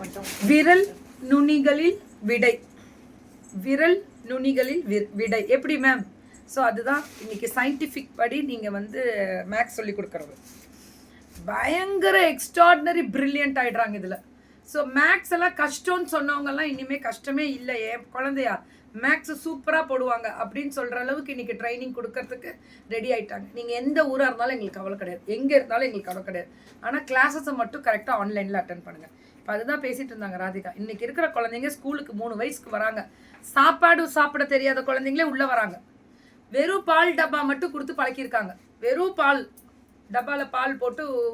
மட்டும் விரல் நுனிகளில் விடை. விரல் நுனிகளில் விடை. எப்படி மேம் ஸோ அதுதான் இன்னைக்கு சயின்டிஃபிக் படி நீங்கள் வந்து மேக்ஸ் சொல்லி கொடுக்குறது. பயங்கர எக்ஸ்ட்ராடினரி பிரில்லியன்ட் ஆகிடுறாங்க இதில். ஸோ மேக்ஸ் எல்லாம் கஷ்டம்னு சொன்னவங்கெல்லாம் இனிமேல் கஷ்டமே இல்லை. என் குழந்தையா மேக்ஸ் சூப்பராக போடுவாங்க அப்படின்னு சொல்கிற அளவுக்கு இன்றைக்கி ட்ரைனிங் கொடுக்கறதுக்கு ரெடி ஆகிட்டாங்க நீங்கள் எந்த ஊராக இருந்தாலும் எங்களுக்கு கவலை கிடையாது. எங்கே இருந்தாலும் எங்களுக்கு கவலை கிடையாது. ஆனால் கிளாஸஸை மட்டும் கரெக்டாக ஆன்லைனில் அட்டன் பண்ணுங்கள் இப்போ அதுதான் பேசிட்டு இருந்தாங்க ராதிகா. இன்னைக்கு இருக்கிற குழந்தைங்க ஸ்கூலுக்கு மூணு வயசுக்கு வராங்க. சாப்பாடு சாப்பிட தெரியாத குழந்தைங்களே உள்ளே வராங்க. வெறும் பால் டப்பா மட்டும் கொடுத்து பழக்கியிருக்காங்க. வெறும் பால் டப்பால பால் போட்டு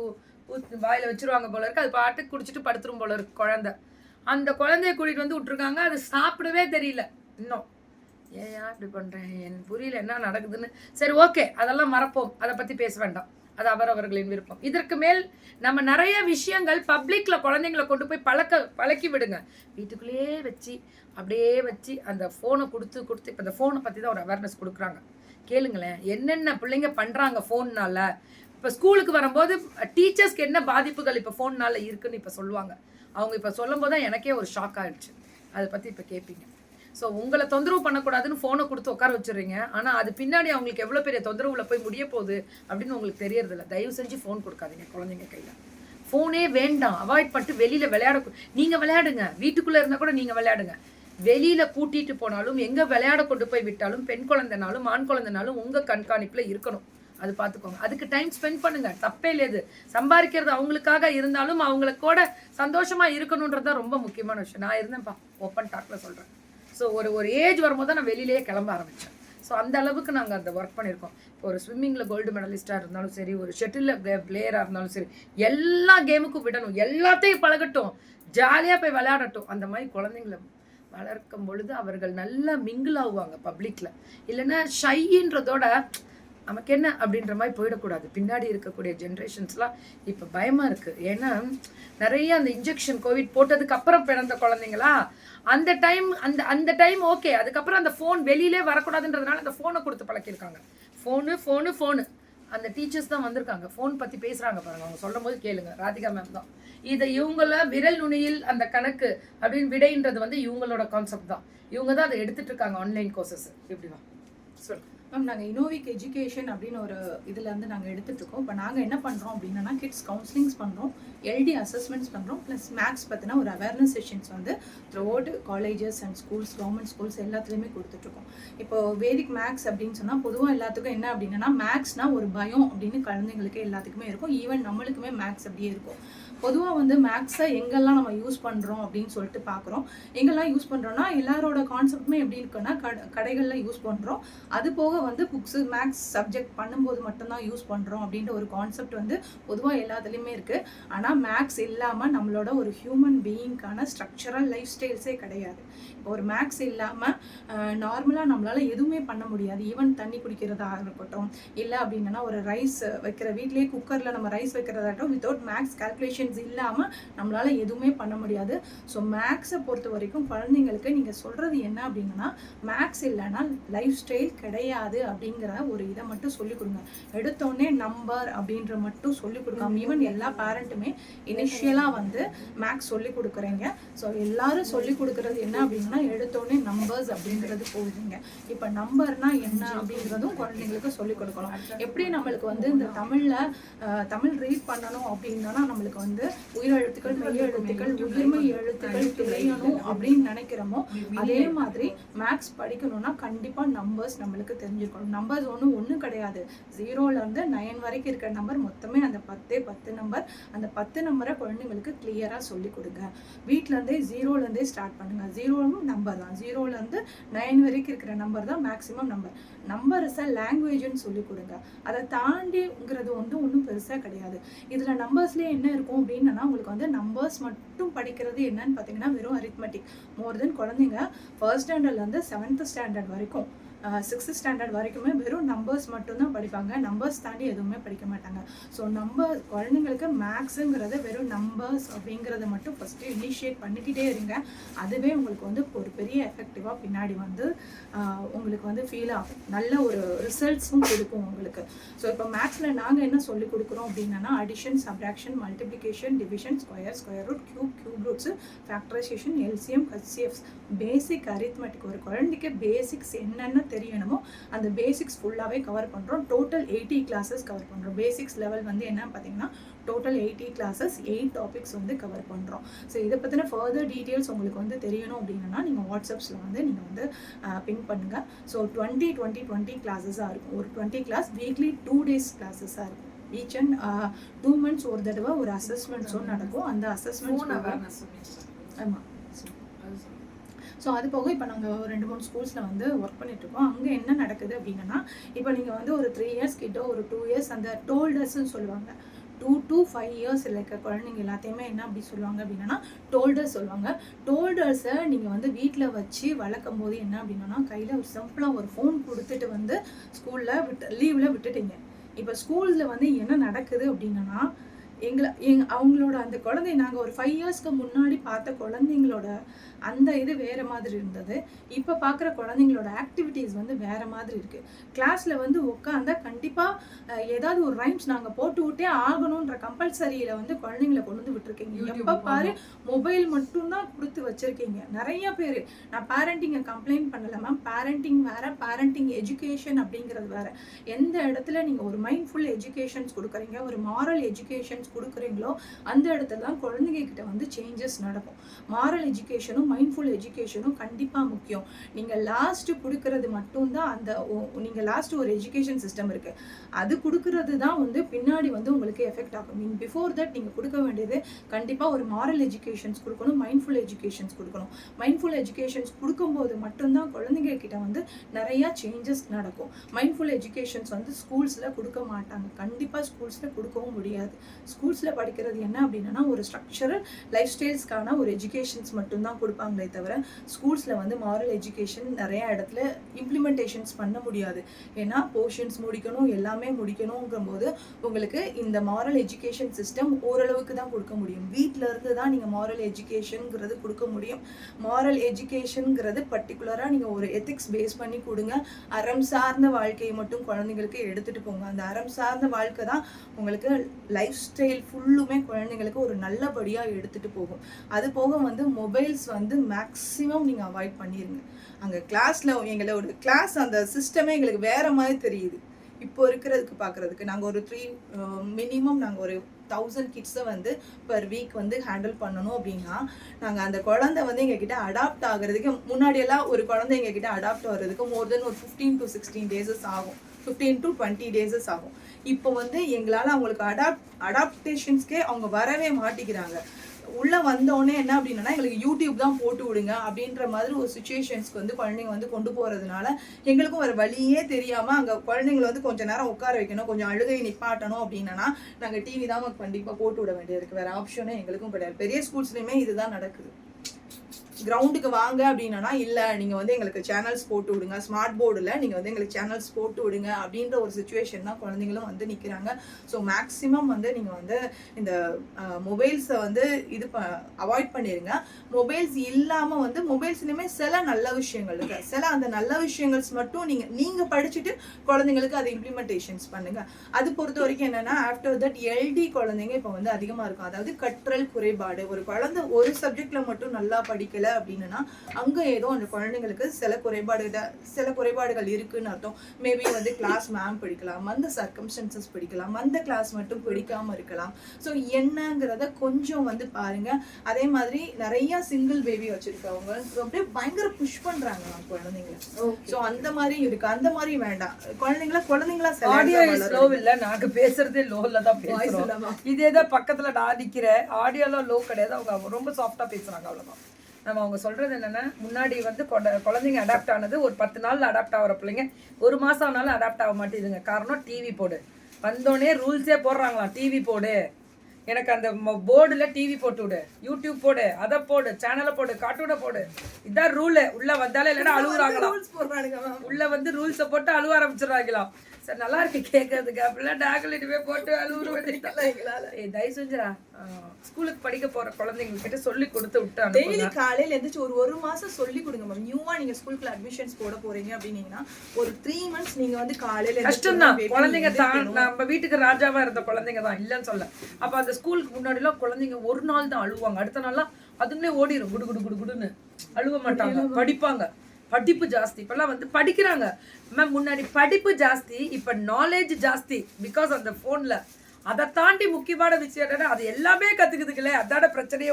ஊத்- வாயில வச்சிருவாங்க போல இருக்கு. அது பாட்டுக்கு குடிச்சிட்டு படுத்துரும் போல இருக்கு குழந்தை. அந்த குழந்தைய கூட்டிட்டு வந்து விட்டுருக்காங்க. அது சாப்பிடவே தெரியல. இன்னும் ஏன் இப்படி பண்றேன் என் புரியல என்ன நடக்குதுன்னு? சரி ஓகே அதெல்லாம் மறப்போம். அதை பத்தி பேச வேண்டாம். அது அவரவர்களின் விருப்பம். இதற்கு மேல் நம்ம நிறைய விஷயங்கள் பப்ளிக்கில் குழந்தைங்களை கொண்டு போய் பழக்க பழக்கி விடுங்க. வீட்டுக்குள்ளேயே வச்சு அப்படியே வச்சு அந்த ஃபோனை கொடுத்து கொடுத்து இப்போ அந்த ஃபோனை பற்றி தான் ஒரு அவேர்னஸ் கொடுக்குறாங்க. கேளுங்களேன் என்னென்ன பிள்ளைங்க பண்ணுறாங்க ஃபோன்னால இப்போ ஸ்கூலுக்கு வரும்போது டீச்சர்ஸ்க்கு என்ன பாதிப்புகள் இப்போ ஃபோன்னால இருக்குன்னு இப்போ சொல்லுவாங்க. அவங்க இப்போ சொல்லும் போது தான் எனக்கே ஒரு ஷாக் ஆகிடுச்சு அதை பற்றி இப்போ கேட்பீங்க. ஸோ உங்களை தொந்தரவு பண்ணக்கூடாதுன்னு ஃபோனை கொடுத்து உட்கார வச்சிடுறீங்க. ஆனால் அது பின்னாடி அவங்களுக்கு எவ்வளோ பெரிய தொந்தரவுல போய் முடிய போகுது அப்படின்னு உங்களுக்கு தெரியறதில்ல. தயவு செஞ்சு ஃபோன் கொடுக்காதீங்க குழந்தைங்க கையில். ஃபோனே வேண்டாம். அவாய்ட் பண்ணிட்டு வெளியில் விளையாட நீங்கள் விளையாடுங்க. வீட்டுக்குள்ளே இருந்தால் கூட நீங்கள் விளையாடுங்க. வெளியில் கூட்டிகிட்டு போனாலும் எங்கே விளையாட கொண்டு போய் விட்டாலும் பெண் குழந்தைனாலும் ஆண் குழந்தைனாலும் உங்கள் கண்காணிப்பில் இருக்கணும். அது பார்த்துக்கோங்க அதுக்கு டைம் ஸ்பெண்ட் பண்ணுங்க. தப்பே இல்லையது சம்பாதிக்கிறது அவங்களுக்காக இருந்தாலும் அவங்களுக்கு கூட சந்தோஷமாக இருக்கணுன்றது தான் ரொம்ப முக்கியமான விஷயம். நான் இருந்தேன்ப்பா. ஓப்பன் டாக்ல சொல்கிறேன் ஸோ ஒரு ஒரு ஏஜ் வரும்போது தான் நான் வெளியிலேயே கிளம்ப ஆரம்பித்தேன் ஸோ அந்த அளவுக்கு நாங்கள் அந்த ஒர்க் பண்ணியிருக்கோம். இப்போ ஒரு ஸ்விம்மிங்கில் கோல்டு மெடலிஸ்ட்டாக இருந்தாலும் சரி ஒரு ஷட்டிலில் பிளேயராக இருந்தாலும் சரி எல்லா கேமுக்கும் விடணும். எல்லாத்தையும் பழகட்டும். ஜாலியாக போய் விளையாடட்டும். அந்த மாதிரி குழந்தைங்கள வளர்க்கும் பொழுது அவர்கள் நல்லா மிங்கிள் ஆகுவாங்க பப்ளிக்கில் இல்லைன்னா ஷைன்றதோட நமக்கு என்ன அப்படின்ற மாதிரி போயிடக்கூடாது. பின்னாடி இருக்கக்கூடிய ஜென்ரேஷன்ஸ்லாம் இப்போ பயமாக இருக்குது ஏன்னா நிறைய அந்த இன்ஜெக்ஷன் கோவிட் போட்டதுக்கு அப்புறம் பிறந்த குழந்தைங்களா அந்த டைம் அந்த அந்த டைம் ஓகே அதுக்கப்புறம் அந்த ஃபோன் வெளியிலே வரக்கூடாதுன்றதுனால அந்த ஃபோனை கொடுத்து பழக்கியிருக்காங்க. ஃபோனு ஃபோனு ஃபோனு அந்த டீச்சர்ஸ் தான் வந்திருக்காங்க. ஃபோன் பற்றி பேசுகிறாங்க பாருங்க. அவங்க சொல்லும் போது கேளுங்க. ராதிகா மேம் தான். இதை இவங்கள விரல் நுனியில் அந்த கணக்கு அப்படின்னு விடைன்றது வந்து இவங்களோட கான்செப்ட் தான். இவங்க தான் அதை எடுத்துகிட்டு இருக்காங்க ஆன்லைன் கோர்சஸ் இப்படி தான் சொல்லு மேம் நாங்கள் இனோவிக் எஜுகேஷன் அப்படின்னு ஒரு இதில் வந்து நாங்கள் எடுத்துகிட்ருக்கோம் இப்போ நாங்கள் என்ன பண்ணுறோம் அப்படின்னா கிட்ஸ் கவுன்சிலிங்ஸ் பண்ணுறோம் எல்டி அசஸ்மெண்ட்ஸ் பண்ணுறோம் ப்ளஸ் மேக்ஸ் பற்றின ஒரு அவேர்னஸ் செஷன்ஸ் வந்து throughout colleges and schools government schools எல்லாத்துலேயுமே கொடுத்துட்ருக்கோம் இப்போ வேதிக் மேக்ஸ் அப்படின்னு சொன்னால் பொதுவாக எல்லாத்துக்கும் என்ன அப்படின்னா மேக்ஸ்னால் ஒரு பயம் அப்படின்னு குழந்தைங்களுக்கு எல்லாத்துக்குமே இருக்கும். ஈவன் நம்மளுக்குமே மேக்ஸ் அப்படியே இருக்கும். பொதுவாக வந்து மேக்ஸை எங்கெல்லாம் நம்ம யூஸ் பண்ணுறோம் அப்படின்னு சொல்லிட்டு பார்க்குறோம் எங்கெல்லாம் யூஸ் பண்ணுறோன்னா எல்லாரோட கான்செப்ட்டுமே எப்படி இருக்குன்னா கடைகளில் யூஸ் பண்ணுறோம் அது போக வந்து புக்ஸு மேக்ஸ் சப்ஜெக்ட் பண்ணும்போது மட்டும்தான் யூஸ் பண்ணுறோம் அப்படின்ற ஒரு கான்செப்ட் வந்து பொதுவாக எல்லாத்துலேயுமே இருக்குது ஆனால் மேக்ஸ் இல்லாமல் நம்மளோட ஒரு ஹியூமன் பீயிங்க்கான ஸ்ட்ரக்சரல் லைஃப் ஸ்டைல்ஸே கிடையாது. இப்போ ஒரு மேக்ஸ் இல்லாமல் நார்மலாக நம்மளால் எதுவுமே பண்ண முடியாது. ஈவன் தண்ணி குடிக்கிறதா இருக்கட்டும் இல்லை அப்படின்னா ஒரு ரைஸ் வைக்கிற வீட்லேயே குக்கரில் நம்ம ரைஸ் வைக்கிறதாகட்டும் வித்தவுட் மேக்ஸ் கால்குலேஷன் கால்குலேஷன்ஸ் இல்லாமல் நம்மளால் எதுவுமே பண்ண முடியாது. ஸோ மேக்ஸை பொறுத்த வரைக்கும் குழந்தைங்களுக்கு நீங்கள் சொல்கிறது என்ன அப்படின்னா மேக்ஸ் இல்லைன்னா லைஃப் ஸ்டைல் கிடையாது அப்படிங்கிற ஒரு இதை மட்டும் சொல்லிக் கொடுங்க. எடுத்தோடனே நம்பர் அப்படின்ற மட்டும் சொல்லிக் கொடுக்காம ஈவன் எல்லா பேரண்ட்டுமே இனிஷியலாக வந்து மேக்ஸ் சொல்லி கொடுக்குறீங்க. ஸோ எல்லாரும் சொல்லி கொடுக்குறது என்ன அப்படின்னா எடுத்தோடனே நம்பர்ஸ் அப்படிங்கிறது போகுதுங்க இப்போ நம்பர்னா என்ன அப்படிங்கிறதும் குழந்தைங்களுக்கு சொல்லிக் கொடுக்கணும். எப்படி நம்மளுக்கு வந்து இந்த தமிழில் தமிழ் ரீட் பண்ணணும் அப்படின்னா நம்மளுக்கு வந்து உயிரெழுத்துக்கள் மெய் எழுத்துக்கள் உயிர்மை எழுத்துக்கள் தெரியணும் அப்படின்னு நினைக்கிறோமோ அதே மாதிரி மேக்ஸ் படிக்கணும்னா கண்டிப்பாக நம்பர்ஸ் நம்மளுக்கு தெரிஞ்சிருக்கணும் நம்பர்ஸ் ஒன்றும் ஒன்றும் கிடையாது. ஜீரோலேருந்து நைன் வரைக்கும் இருக்கிற நம்பர் மொத்தமே அந்த பத்தே பத்து நம்பர் அந்த பத்து நம்பரை குழந்தைங்களுக்கு கிளியராக சொல்லி கொடுங்க. வீட்டிலேருந்தே ஜீரோலேருந்தே ஸ்டார்ட் பண்ணுங்கள் ஜீரோவும் நம்பர் தான். ஜீரோலேருந்து நைன் வரைக்கும் இருக்கிற நம்பர் தான் மேக்ஸிமம் நம்பர் நம்பர்ஸை லாங்குவேஜ்னு சொல்லி கொடுங்க. அதை தாண்டிங்கிறது வந்து ஒன்றும் பெருசாக கிடையாது. இதில் நம்பர்ஸ்லேயே என்ன இருக்கும்? அப்படின்னா உங்களுக்கு வந்து நம்பர்ஸ் மட்டும் படிக்கிறது என்னன்னு பார்த்தீங்கன்னா வெறும் அரித்மெட்டிக் மோர் தென் குழந்தைங்க ஃபர்ஸ்ட் ஸ்டாண்டர்ட்லேருந்து செவன்த் ஸ்டாண்டர்ட் வரைக்கும். சிக்ஸ்த் ஸ்டாண்டர்ட் வரைக்குமே வெறும் நம்பர்ஸ் மட்டும்தான் படிப்பாங்க. நம்பர்ஸ் தாண்டி எதுவுமே படிக்க மாட்டாங்க. ஸோ நம்பர் குழந்தைங்களுக்கு மேக்ஸுங்கிறத வெறும் நம்பர்ஸ் அப்படிங்கிறத மட்டும் ஃபஸ்ட்டு இனிஷியேட் பண்ணிக்கிட்டே இருங்க. அதுவே உங்களுக்கு வந்து ஒரு பெரிய எஃபெக்டிவாக பின்னாடி வந்து உங்களுக்கு வந்து ஃபீல் ஆகும். நல்ல ஒரு ரிசல்ட்ஸும் கொடுக்கும் உங்களுக்கு. ஸோ இப்போ மேக்ஸில் நாங்கள் என்ன சொல்லிக் கொடுக்குறோம் அப்படின்னா addition subtraction multiplication division square square root cube cube roots factorization LCM HCFs basic arithmetic ஒரு குழந்தைக்கு பேசிக்ஸ் என்னென்ன தெரியணுமோ அந்த பேசிக்ஸ் ஃபுல்லாகவே கவர் பண்ணுறோம் டோட்டல் எயிட்டி கிளாஸஸ் கவர் பண்ணுறோம் பேசிக்ஸ் லெவல் வந்து என்ன பார்த்தீங்கன்னா total eighty classes eight topics வந்து கவர் பண்ணுறோம் ஸோ இதை பற்றின ஃபர்தர் டீட்டெயில்ஸ் உங்களுக்கு வந்து தெரியணும் அப்படின்னா நீங்கள் வாட்ஸ்அப்ஸில் வந்து நீங்கள் வந்து பின் பண்ணுங்கள் ஸோ டுவெண்ட்டி டுவெண்ட்டி டுவெண்ட்டி கிளாஸஸாக இருக்கும். ஒரு twenty class weekly two days கிளாஸஸாக இருக்கும். ஈச் அண்ட் டூ மந்த்ஸ் ஒரு தடவை ஒரு அசஸ்மெண்ட்ஸும் நடக்கும். அந்த அசஸ்மெண்ட்ஸ் ஆமாம் ஸோ அது போக இப்போ நாங்கள் ஒரு ரெண்டு மூணு ஸ்கூல்ஸில் வந்து ஒர்க் பண்ணிட்டுருக்கோம். அங்கே என்ன நடக்குது அப்படின்னா இப்போ நீங்கள் வந்து ஒரு த்ரீ இயர்ஸ் கிட்ட ஒரு டூ இயர்ஸ் அந்த டோல்டர்ஸ்ன்னு சொல்லுவாங்க. டூ டூ ஃபைவ் இயர்ஸ் இருக்க குழந்தைங்க எல்லாத்தையுமே என்ன அப்படி சொல்லுவாங்க அப்படின்னா டோல்டர்ஸ் சொல்லுவாங்க. டோல்டர்ஸை நீங்கள் வந்து வீட்டில் வச்சு வளர்க்கும் போது என்ன அப்படின்னா கையில் ஒரு சிம்பிளாக ஒரு ஃபோன் கொடுத்துட்டு வந்து ஸ்கூலில் விட்டு லீவில் விட்டுட்டீங்க. இப்போ ஸ்கூலில் வந்து என்ன நடக்குது அப்படின்னா எங்களை எங் அவங்களோட அந்த குழந்தை நாங்கள் ஒரு ஃபைவ் இயர்ஸ்க்கு முன்னாடி பார்த்த குழந்தைங்களோட அந்த இது வேற மாதிரி இருந்தது. இப்போ பார்க்குற குழந்தைங்களோட ஆக்டிவிட்டீஸ் வந்து வேற மாதிரி இருக்கு. கிளாஸ்ல வந்து உட்காந்தா கண்டிப்பாக ஏதாவது ஒரு ரைம்ஸ் நாங்கள் போட்டு விட்டே ஆகணுன்ற கம்பல்சரியில் வந்து குழந்தைங்கள கொண்டு வந்து விட்டுருக்கீங்க. எப்போ பாரு மொபைல் மட்டும்தான் கொடுத்து வச்சிருக்கீங்க. நிறைய பேர் நான் பேரண்டிங்கை கம்ப்ளைண்ட் பண்ணல மேம் பேரண்டிங் வேற பேரண்டிங் எஜுகேஷன் அப்படிங்கிறது வேற. எந்த இடத்துல நீங்கள் ஒரு மைண்ட்ஃபுல் எஜுகேஷன்ஸ் கொடுக்குறீங்க ஒரு மாரல் எஜுகேஷன்ஸ் கொடுக்குறீங்களோ அந்த இடத்துல தான் குழந்தைங்க கிட்ட வந்து சேஞ்சஸ் நடக்கும். மாரல் எஜுகேஷனும் மைண்ட்ஃபுல் எஜுகேஷனும் கண்டிப்பாக முக்கியம். நீங்கள் லாஸ்ட்டு கொடுக்கறது மட்டும்தான் அந்த நீங்கள் லாஸ்ட்டு ஒரு எஜுகேஷன் சிஸ்டம் இருக்குது அது கொடுக்கறது தான் வந்து பின்னாடி வந்து உங்களுக்கு எஃபெக்ட் ஆகும். மீன் பிஃபோர் தட் நீங்கள் கொடுக்க வேண்டியது கண்டிப்பாக ஒரு மாரல் எஜுகேஷன்ஸ் கொடுக்கணும் மைண்ட்ஃபுல் எஜுகேஷன்ஸ் கொடுக்கணும். மைண்ட்ஃபுல் எஜுகேஷன்ஸ் கொடுக்கும்போது மட்டும்தான் குழந்தைங்க கிட்ட வந்து நிறையா சேஞ்சஸ் நடக்கும். மைண்ட்ஃபுல் எஜுகேஷன்ஸ் வந்து ஸ்கூல்ஸில் கொடுக்க மாட்டாங்க. கண்டிப்பாக ஸ்கூல்ஸில் கொடுக்கவும் முடியாது. ஸ்கூல்ஸில் படிக்கிறது என்ன அப்படின்னா ஒரு ஸ்ட்ரக்சரல் லைஃப் ஸ்டைல்ஸ்க்கான ஒரு எஜுகேஷன்ஸ் மட்டும்தான் கொடுப்பாங்களே தவிர ஸ்கூல்ஸில் வந்து மாரல் எஜுகேஷன் நிறைய இடத்துல இம்ப்ளிமெண்டேஷன்ஸ் பண்ண முடியாது. ஏன்னா போர்ஷன்ஸ் முடிக்கணும் எல்லாமே முடிக்கணுங்கும் போது உங்களுக்கு இந்த மாரல் எஜுகேஷன் சிஸ்டம் ஓரளவுக்கு தான் கொடுக்க முடியும். வீட்டில் இருந்து தான் நீங்கள் மாரல் எஜுகேஷனுங்கிறது கொடுக்க முடியும். மாரல் எஜுகேஷனுங்கிறது பர்டிகுலராக நீங்கள் ஒரு எத்திக்ஸ் பேஸ் பண்ணி கொடுங்க. அறம் சார்ந்த வாழ்க்கையை மட்டும் குழந்தைங்களுக்கு எடுத்துகிட்டு போங்க. அந்த அறம் சார்ந்த வாழ்க்கை தான் உங்களுக்கு லைஃப் ஸ்டைல் ஃபுல்லுமே குழந்தைங்களுக்கு ஒரு நல்லபடியாக எடுத்துகிட்டு போகும். அது போக வந்து மொபைல்ஸ் வந்து வந்து மேக்ஸிமம் நீங்கள் அவாய்ட் பண்ணிடுங்க அங்கே கிளாஸில் எங்களோட கிளாஸ் அந்த சிஸ்டமே எங்களுக்கு வேற மாதிரி தெரியுது. இப்போ இருக்கிறதுக்கு பார்க்குறதுக்கு நாங்கள் ஒரு த்ரீ மினிமம் நாங்கள் ஒரு தௌசண்ட் கிட்ஸை வந்து பர் வீக் வந்து ஹேண்டில் பண்ணணும் அப்படின்னா நாங்கள் அந்த குழந்தை வந்து எங்ககிட்ட அடாப்ட் ஆகிறதுக்கு முன்னாடியெல்லாம் ஒரு குழந்தை எங்ககிட்ட அடாப்ட் ஆகுறதுக்கு மோர் தென் ஒரு ஃபிஃப்டீன் டு சிக்ஸ்டீன் டேஸஸ் ஆகும். ஃபிஃப்டீன் டு டுவெண்ட்டி டேஸஸ் ஆகும். இப்போ வந்து எங்களால் அவங்களுக்கு அடாப்ட் அடாப்டேஷன்ஸ்க்கே அவங்க வரவே மாட்டேங்கிறாங்க. உள்ள வந்தோடனே என்ன அப்படின்னா எங்களுக்கு யூடியூப் தான் போட்டு விடுங்க அப்படின்ற மாதிரி ஒரு சுச்சுவேஷன்ஸ்க்கு வந்து குழந்தைங்க வந்து கொண்டு போறதுனால எங்களுக்கும் ஒரு வழியே தெரியாம அங்க குழந்தைங்களை வந்து கொஞ்ச நேரம் உட்கார வைக்கணும் கொஞ்சம் அழுகை நிப்பாட்டணும் அப்படின்னா நாங்க டிவி தான் கண்டிப்பா போட்டு விட வேண்டியது இருக்கு. வேற ஆப்ஷனே எங்களுக்கும் கிடையாது. பெரிய ஸ்கூல்ஸ்லயுமே இதுதான் நடக்குது. கிரவுண்டுக்கு வாங்க அப்படின்னா இல்லை நீங்கள் வந்து எங்களுக்கு சேனல்ஸ் போட்டு விடுங்க. ஸ்மார்ட் போர்டில் நீங்கள் வந்து எங்களுக்கு சேனல்ஸ் போட்டு விடுங்க. அப்படின்ற ஒரு சுச்சுவேஷன் தான் குழந்தைங்களும் வந்து நிற்கிறாங்க ஸோ மேக்ஸிமம் வந்து நீங்கள் வந்து இந்த மொபைல்ஸை வந்து இது ப அவாய்ட் பண்ணிடுங்க மொபைல்ஸ் இல்லாமல் வந்து மொபைல்ஸ்லையுமே சில நல்ல விஷயங்கள் இருக்கு. சில அந்த நல்ல விஷயங்கள்ஸ் மட்டும் நீங்கள் நீங்கள் படிச்சுட்டு குழந்தைங்களுக்கு அதை இம்ப்ளிமெண்டேஷன்ஸ் பண்ணுங்க. அது பொறுத்த வரைக்கும் என்னென்னா ஆஃப்டர் தட் எல்டி குழந்தைங்க இப்போ வந்து அதிகமாக இருக்கும். அதாவது கற்றல் குறைபாடு. ஒரு குழந்தை ஒரு சப்ஜெக்டில் மட்டும் நல்லா படிக்கலை அப்படின்னா அங்க ஏதோ அந்த குழந்தைங்களுக்கு சில குறைபாடுகள் சில குறைபாடுகள் இருக்குன்னு அர்த்தம். மேபி வந்து கிளாஸ் மேம் படிக்கலாம் அந்த சர்க்கம்ஸ்டன்சஸ் படிக்கலாம் அந்த கிளாஸ் மட்டும் பிடிக்காம இருக்கலாம். ஸோ என்னங்கிறத கொஞ்சம் வந்து பாருங்க. அதே மாதிரி நிறைய சிங்கிள் பேபி வச்சிருக்கவங்க அப்படியே பயங்கர புஷ் பண்றாங்க நம்ம குழந்தைங்களை. ஸோ அந்த மாதிரி இருக்கு. அந்த மாதிரி வேண்டாம். குழந்தைங்கள குழந்தைங்களா ஆடியோ இஸ் லோ இல்ல. நாங்க பேசுறதே லோல தான் பேசுறோம்? இதே தான் பக்கத்துல நான் நிக்கிறேன். ஆடியோலாம் லோ கிடையாது. அவங்க ரொம்ப சாஃப்டா பேசுறாங்க அவ்வளவுதான். நம்ம அவங்க சொல்றது என்னன்னா முன்னாடி வந்து கொட- குழந்தைங்க அடாப்ட் ஆனது ஒரு பத்து நாள்ல அடாப்ட் ஆகிற பிள்ளைங்க. ஒரு மாசம் ஆனாலும் அடாப்ட் ஆக மாட்டேங்குதுங்க காரணம் டிவி போடு. வந்தோடனே ரூல்ஸே போடுறாங்களாம். டிவி போடு. எனக்கு அந்த போர்டில் டிவி போட்டு விடு. யூடியூப் போடு. அதை போடு. சேனலை போடு. கார்ட்டூனை போடு. இதான் ரூலு உள்ள வந்தாலே இல்லைன்னா அழுகுறாங்களாம். உள்ள வந்து ரூல்ஸை போட்டு அழுவ ஆரம்பிச்சிடறாங்களாம். சார் நல்லா இருக்கு கேட்கறதுக்கு அப்படிலாம் டாக்ல இனிமே போட்டு அழுவுறது எங்களால. ஏய் தயவு செஞ்சுடா ஸ்கூலுக்கு படிக்க போற குழந்தைங்க கிட்ட சொல்லி கொடுத்து விட்டு டெய்லி காலையில எந்திரிச்சு ஒரு ஒரு மாசம் சொல்லி கொடுங்க மேம் நியூவா நீங்க ஸ்கூலுக்குள்ள அட்மிஷன்ஸ் போட போறீங்க அப்படின்னீங்கன்னா ஒரு த்ரீ மந்த்ஸ் நீங்க வந்து காலையில கஷ்டம்தான். baby குழந்தைங்க தான். நம்ம வீட்டுக்கு ராஜாவா இருந்த குழந்தைங்க தான். இல்லைன்னு சொல்ல. அப்ப அந்த ஸ்கூலுக்கு முன்னாடி எல்லாம் குழந்தைங்க ஒரு நாள் தான் அழுவாங்க. அடுத்த நாள்லாம் அதுங்களே ஓடிடும் குடு குடு குடு குடுன்னு. அழுவ மாட்டாங்க. படிப்பாங்க. படிப்பு ஜாஸ்தி. இப்பெல்லாம் வந்து படிக்கிறாங்க. மேம் முன்னாடி படிப்பு ஜாஸ்தி இப்போ நாலேஜ் ஜாஸ்தி பிகாஸ் அந்த ஃபோனில் அதை தாண்டி முக்கியமான விஷயம் என்னன்னா அது எல்லாமே கற்றுக்குதுங்களே அதோட பிரச்சனையே.